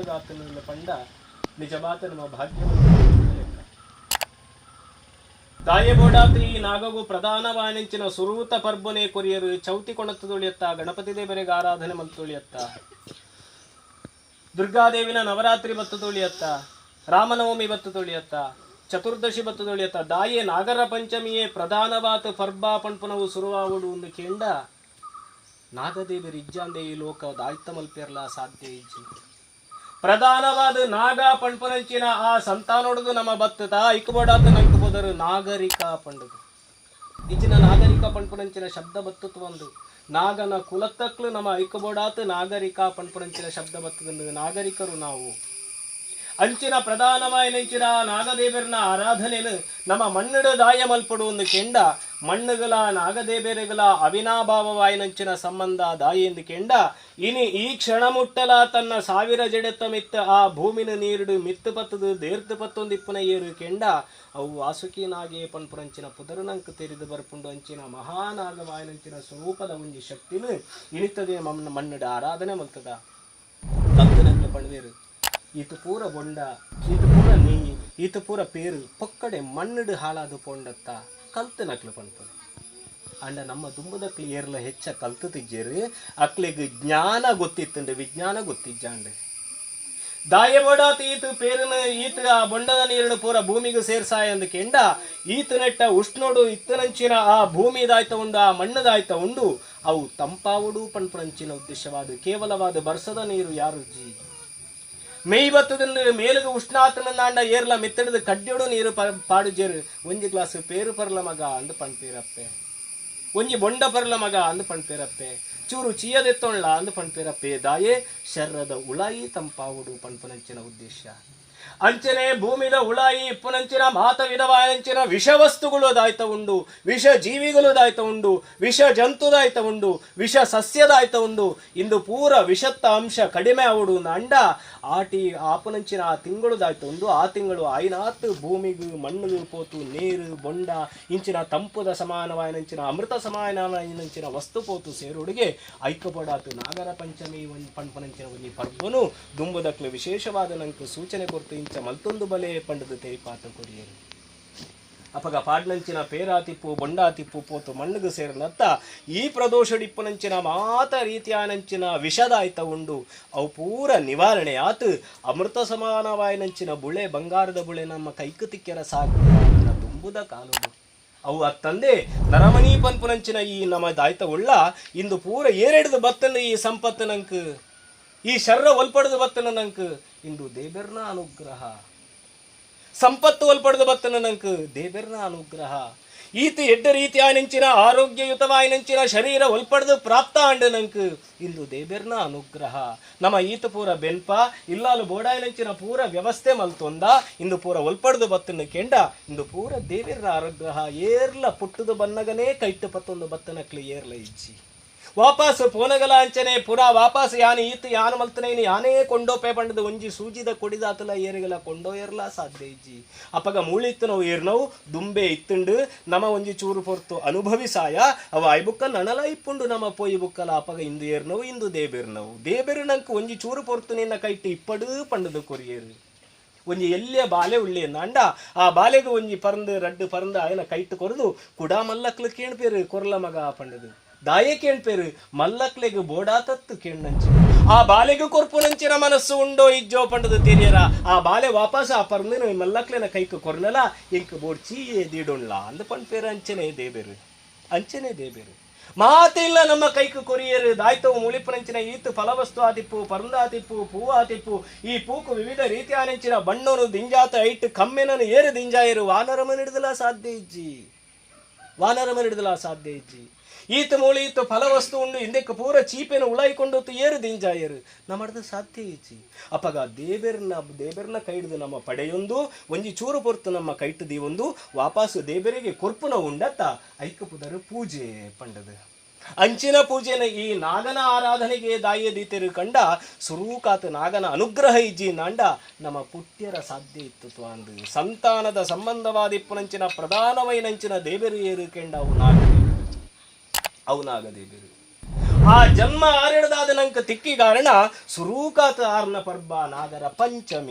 ನಾಗಗಾತನ ಕಂಡ ನಿಜವಾದ ನಮ್ಮ ಭಾಗ್ಯ. ದಾಯಬೋಡಾತ ಈ ಪ್ರಧಾನ ವಾಣಿಂಚಿನ ಸುರೂತ ಪರ್ಬನೆ ಕೊರಿಯರು ಚೌತಿ ಕೊಣತ್ತು ತುಳಿಯತ್ತ, ಗಣಪತಿ ದೇವರಿಗೆ ಆರಾಧನೆ ಮತ್ತು ತುಳಿಯತ್ತ. ದುರ್ಗಾದೇವಿನ ನವರಾತ್ರಿ ಬತ್ತು ತುಳಿಯತ್ತ, ರಾಮನವಮಿ ಬತ್ತು ತುಳಿಯತ್ತ, ಚತುರ್ದಶಿ ಬತ್ತು ತುಳಿಯತ್ತ. ದಾಯೆ ನಾಗರ ಪಂಚಮಿಯೇ ಪ್ರಧಾನವಾತ ಪರ್ಬಾ ಪಂಪನವು ಸುರುವಾವುಡು ಒಂದು ಕೇಂಡ ನಾಗದೇವಿ ರಿಜ್ಜಾಂದೇ ಈ ಲೋಕ ದಾಯಿತ ಮಲ್ಪಿರಲ ಸಾಧ್ಯ ಇಜ್ಜಿ. ಪ್ರಧಾನವಾದ ನಾಗ ಪಂಪನಂಚಿನ ಆ ಸಂತಾನೊಡದು ನಮ್ಮ ಬತ್ತದ ಐಕಬೋಡಾತ ನಂಗೆ ಹೋದರು ನಾಗರಿಕ ಪಂಡುದು. ಈಚಿನ ನಾಗರಿಕ ಪಂಪನಂಚಿನ ಶಬ್ದ ಬತ್ತುತ್ತು ಒಂದು ನಾಗನ ಕುಲತ್ತಕ್ಲು ನಮ್ಮ ಐಕಬೋಡಾತ ನಾಗರಿಕ ಪಂಪನಂಚಿನ ಶಬ್ದ ಬತ್ತದ ನಾಗರಿಕರು ನಾವು. ಅಂಚಿನ ಪ್ರಧಾನವಾಯಿನಂಚಿನ ನಾಗದೇವರನ ಆರಾಧನೆಯನ್ನು ನಮ್ಮ ಮಣ್ಣುಡ ದಾಯ ಮಲ್ಪಡು ಒಂದು ಕೆಂಡ. ಮಣ್ಣುಗಳ ನಾಗದೇಬೇರೆಗಳ ಅವಿನಾಭಾವವಾಯಿನಂಚಿನ ಸಂಬಂಧ ದಾಯಿ ಎಂದು ಕೆಂಡ, ಇನಿ ಈ ಕ್ಷಣ ಮುಟ್ಟಲ ತನ್ನ ಸಾವಿರ ಜಡೆತ್ತ ಮಿತ್ತ ಆ ಭೂಮಿನ ನೀರುಡು ಮಿತ್ತು ಪತ್ತದು ದೇರ್ತು ಪತ್ತೊಂದು ಇಪ್ಪನ ಏರು ಕೆಂಡ, ಅವು ವಾಸುಕಿ ನಾಗೆ ಪನ್ಪುರಂಚಿನ ಪುದರನಂಕ ತೆರೆದು ಬರ್ಪುಂಡು ಅಂಚಿನ ಮಹಾನಾಗವಾಯಿನಂಚಿನ ಸ್ವರೂಪದ ಒಂಜಿ ಶಕ್ತಿನು ಇನಿತದೆ ಮಣ್ಣ ಮಣ್ಣುಡ ಆರಾಧನೆ ಮಲ್ತದ. ಕಲ್ತನಕ್ಕೆ ಪಣವೇರು ಪೂರ ಬೊಂಡ ಇತು ಪೂರ ನೀ ಇತು ಪೂರ ಪೇರು, ಪೊಕ್ಕಡೆ ಮಣ್ಣುಡು ಹಾಳಾದು ಪೊಂಡತ್ತ. ಕಲ್ತು ನಕ್ಲು ಪಂಪು ಅಂಡ ನಮ್ಮ ತುಂಬದ ಏರ್ಲ ಹೆಚ್ಚ ಕಲ್ತು ತಿಜ್ಜೇರು. ಅಕ್ಲಿಗೆ ಜ್ಞಾನ ಗೊತ್ತಿತ್ತಂಡೆ ವಿಜ್ಞಾನ ಗೊತ್ತಿಜ್ಜಾಂಡು ದಾಯಬೋಡಾತ ಈತು ಪೇರಿನ ಈತ ಆ ಬೊಂಡದ ನೀರನ್ನು ಪೂರ ಭೂಮಿಗೆ ಸೇರ್ಸಾಯ ಅಂದ ಕೆಂಡ, ಈತ ನೆಟ್ಟ ಉಷ್ಣೋಡು ಇತ್ತನಂಚಿನ ಆ ಭೂಮಿದಾಯ್ತ ಉಂಡು, ಆ ಮಣ್ಣದಾಯ್ತ ಉಂಡು, ಅವು ತಂಪಾವುಡು ಪಣ್ಪುರಂಚಿನ ಉದ್ದೇಶವಾದ ಕೇವಲವಾದ ಬರ್ಸದ ನೀರು ಯಾರು ಜಿ? ಮೇಯ್ ಬತ್ತದಿಂದ ಮೇಲುಗ ಉಷ್ಣಾತನಂದಾಂಡ ಏರ್ಲ ಮೆತ್ತಡದ ಕಡ್ಡಿಯೋಡು ನೀರು ಪ, ಪಾಡು ಜೇರು. ಒಂಜಿ ಗ್ಲಾಸ್ ಪೇರು ಪರ್ಲ ಮಗ ಅಂದು ಪಣ್ಪೇರಪ್ಪೆ ಒಂಜಿ ಬೊಂಡ ಪರ್ಲ ಮಗ ಅಂದು ಪಣ್ಪೇರಪ್ಪೆ ಚೂರು ಚೀಯದೆತ್ತೊಳ್ಳ ಅಂದು ಪಣ್ಪೇರಪ್ಪೆ ದಾಯೆ, ಶರ್ರದ ಉಳಾಯಿ ತಂಪಾವುಡು ಪಣ್ಪನಂಚಿನ ಉದ್ದೇಶ. ಅಂಚನೆ ಭೂಮಿದ ಉಳಾಯಿ ಇಪ್ಪನಂಚಿನ ಮಾತ ವಿಧವಾಯಂಚಿನ ವಿಷ ವಸ್ತುಗಳು ದಾಯ್ತ ಉಂಡು. ವಿಷ ಜೀವಿಗಳು ದಾಯ್ತ ಉಂಡು. ವಿಷ ಜಂತುದಾಯ್ತ ಉಂಡು. ವಿಷ ಸಸ್ಯದಾಯ್ತ ಉಂಡು. ಇಂದು ಪೂರ ವಿಷತ್ತ ಅಂಶ ಕಡಿಮೆ ಆವುಡು ಅಂಡ ಆಟಿ ಆಪನಂಚಿನ ಆ ತಿಂಗಳು ದಾಯ್ತು. ಒಂದು ಆ ತಿಂಗಳು ಐನಾತ್ ಭೂಮಿಗೂ ಮಣ್ಣು ಪೋತು, ನೀರು, ಬೊಂಡ, ಇಂಚಿನ ತಂಪುದ ಸಮಾನವಾಯನಂಚಿನ ಅಮೃತ ಸಮಾನವಾಯನಂಚಿನ ವಸ್ತು ಪೋತು ಸೇರುಡಿಗೆ ಐಕ್ಯಪಡಾತು. ನಾಗರ ಪಂಚಮಿ ಒಂಜಿ ಪಂಪನಂಚಿನ ಒಂಜಿ ಪರ್ಬನು ದುಂಬುದಕ್ಕೆ ವಿಶೇಷವಾದ ನಂಕು ಸೂಚನೆ ಕೊರ್ತು ಇಂಚ ಮಲ್ತೊಂದು ಬಲೆ ಪಂಡದ ತೇಪಾತ ಕೊರಿಯರು. ಅಪಗ ಪಾಡ್ನಂಚಿನ ಪೇರಾತಿಪ್ಪು ಬೊಂಡಾತಿಪ್ಪು ಪೋತು ಮಣ್ಣುಗು ಸೇರನತ್ತ ಈ ಪ್ರದೋಷಡಿಪ್ಪನಂಚಿನ ಮಾತ ರೀತಿಯಾನಂಚಿನ ವಿಷದಾಯ್ತ ಉಂಡು. ಅವು ಪೂರ ನಿವಾರಣೆ ಆತು. ಅಮೃತ ಸಮಾನವಾಯನಂಚಿನ ಬುಳೆ, ಬಂಗಾರದ ಬುಳೆ ನಮ್ಮ ಕೈಕು ತಿಕ್ಕೆರ ಸಾಕು ತುಂಬುದ ಕಾಲು ಅವು ಅತ್ತಂದೆ ನರಮಣಿ ಪನ್ಪುನಂಚಿನ ಈ ನಮ್ಮ ದಾಯ್ತ ಉಳ್ಳ. ಇಂದು ಪೂರ ಏರೆಡ್ದು ಬತ್ತನ ಈ ಸಂಪತ್ತು ನಂಕು ಈ ಶರ್ರ ಒಲ್ಪಡದು ಬತ್ತನ ನಂಕು. ಇಂದು ದೇಬೆರ್ನ ಅನುಗ್ರಹ. ಸಂಪತ್ತು ಒಲ್ಪಡ್ದು ಬತ್ತನ ನಂಕ್. ದೇಬೆರ್ನ ಅನುಗ್ರಹ. ಈತ ಎಡ್ಡ ರೀತಿಯಾನಿಂಚಿನ ಆರೋಗ್ಯಯುತವಾಯಿನಂಚಿನ ಶರೀರ ಒಲ್ಪಡ್ದು ಪ್ರಾಪ್ತ ಅಂಡ ನಂಕ್. ಇಂದು ದೇಬೆರ್ನ ಅನುಗ್ರಹ. ನಮ್ಮ ಈತ ಪೂರ ಬೆಲ್ಪ ಇಲ್ಲಾಲು ಬೋಡಾಯಿನಂಚಿನ ಪೂರ ವ್ಯವಸ್ಥೆ ಮಲ್ತೊಂದ, ಇಂದು ಪೂರ ಒಲ್ಪಡ್ದು ಬತ್ತನ ಕೆಂಡ, ಇಂದು ಪೂರ ದೇವೆರ್ನ ಅನುಗ್ರಹ. ಏರ್ಲ ಪುಟ್ಟದು ಬನ್ನಗನೇ ಕೈಟ್ಟು ಪತ್ತೊಂದು ಬತ್ತನಕ್ಲಿ ಏರ್ಲ ಇಜ್ಜಿ. ವಾಪಸ್ ಪೋನಗಲ ಅಂಚನೆ ಪುರ ವಾಪಸ್ ಯಾನ ಈತ ಯಾನ ಮಲ್ತನೆ ಯಾನೇ ಕೊಂಡೋಪೆ ಪಂಡದ ಒಂಜಿ ಸೂಜಿದ ಕೊಡಿದಾತಲ ಏರಿಗಲ ಕೊಂಡೋಯರ್ಲ ಸಾಧ್ಯ ಇಜ್ಜಿ. ಅಪಗ ಮೂಳಿತ್ತು ನಾವು ಏರ್ನವು, ದುಂಬೆ ಇತ್ತುಂಡು, ನಮ ಒಂಜಿ ಚೂರು ಪೊರ್ತು ಅನುಭವಿಸಾಯ ಅವ ಐಬುಕ್ಕ ನಣಲ ಇಪ್ಪುಂಡು ನಮ್ಮ ಪೋಯಿ ಬುಕ್ಕಲ, ಅಪಗ ಇಂದು ಏರ್ನವು, ಇಂದು ದೇಬೆರ್ನವು. ದೇಬೆರ್ನಂಕ್ ಒಂಜಿ ಚೂರು ಪೊರ್ತು ನಿನ್ನ ಕೈಟ್ಟು ಇಪ್ಪಡು ಪಂಡದು ಕೊರಿಯೇರು. ಒಂಜಿ ಎಲ್ಲಿಯ ಬಾಲೆ ಉಳ್ಳಿ ಅಂಡ ಆ ಬಾಲೆಗೆ ಒಂಜಿ ಪರಂದು ರಡ್ಡು ಪರಂದು ಆಯನ ಕೈಟ್ಟು ಕೊರದು, ಕುಡಾ ಮಲ್ಲಕ್ಲು ಕೇಣ್ಪೇರು ಕೊರಲ ಮಗ ಪಂಡದು. ದಾಯೆ ಕೇಳ್ಪೇರು, ಮಲ್ಲಕ್ಲೆಗ್ ಬೋಡಾತತ್ತು ಕೇಣ್ಣಂಚು ಆ ಬಾಲೆಗೂ ಕೊರ್ಪುನಂಚಿನ ಮನಸ್ಸು ಉಂಡೋ ಇಜ್ಜೋ ಪಂಡದ ತೆರಿಯರ. ಆ ಬಾಲೆ ವಾಪಸ್ ಆ ಪರಂದಿನ ಮಲ್ಲಕ್ಲೆನ ಕೈಕ್ ಕೊರ್ನಲ, ಇಂಕ ಬೋಡ್ಚಿ ದೀಡೊಣ್ಲ ಅಂದ ಪಂಡ್ಪೇರು ಅಂಚನೆ ದೇಬೇರು. ಅಂಚನೆ ದೇಬೇರು. ಮಾತಿಲ್ಲ ನಮ್ಮ ಕೈಕು ಕೊರಿಯರು, ದಾಯ್ತವು ಮುಳಿಪುನಂಚಿನ ಈತು ಫಲವಸ್ತು ಆತಿಪ್ಪು ಪರಂದಾತಿಪ್ಪು ಪೂವಾತಿಪ್ಪು ಈ ಪೂಕು ವಿವಿಧ ರೀತಿಯ ರೀತಿಯಾನೆಂಚಿನ ಬಣ್ಣನು ದಿಂಜಾತ ಐಟ್, ಕಮ್ಮೆನನು ಏರು ದಿಂಜಾಯರು, ವಾನರಮ ಹಿಡಿದಲ ಸಾಧ್ಯ ಇಜ್ಜಿ. ವಾನರಮ ಹಿಡಿದಲ ಸಾಧ್ಯ ಇಜ್ಜಿ. ಈತ ಮೂಳಿ, ಈತ ಫಲವಸ್ತು ಉಂಡು, ಹಿಂದಕ್ಕೆ ಪೂರ ಚೀಪೇನ ಉಳಾಯಿಕೊಂಡು ಏರು ದಿಂಜಾಯರು. ನಮ್ಮಡ್ದು ಸಾಧ್ಯ ಇಜ್ಜಿ. ಅಪಗ ದೇಬೇರ್ನ ದೇಬೇರ್ನ ಕೈಡ್ದು ನಮ್ಮ ಪಡೆಯೊಂದು, ಒಂಜಿ ಚೂರು ಪೊರ್ತು ನಮ್ಮ ಕೈಟ್ಟು ದೀವೊಂದು ವಾಪಾಸು ದೇಬೇರಿಗೆ ಕೊರ್ಪುನ ಉಂಡತ್ತ ಐಕ್ಯಪುದರು ಪುದರು ಪೂಜೆ ಪಂಡದು. ಅಂಚಿನ ಪೂಜೆನ ಈ ನಾಗನ ಆರಾಧನೆಗೆ ದಾಯೆ ದೀತೆರು ಕಂಡ ಸುರೂಕಾತ ನಾಗನ ಅನುಗ್ರಹ ಇಜ್ಜಿ ನಾಂಡ, ನಮ್ಮ ಪುಟ್ಯರ ಸಾಧ್ಯ ಇತ್ತು ಅಂದು ಸಂತಾನದ ಸಂಬಂಧವಾದಿಪ್ಪುನಂಚಿನ ಪ್ರಧಾನವೈನಂಚಿನ ದೇವರು ಏರು ಕೆಂಡ ಅವು ನಾಗದೇವರು ಅವು ನಾಗದೇವರು ಆ ಜನ್ಮ ಆರಿಡದಾದ ನಂಕ ತಿಕ್ಕಿ ಕಾರಣ ಸುರೂಕಾತ ಆರ್ನ ಪರ್ಬ ನಾಗರ ಪಂಚಮಿ.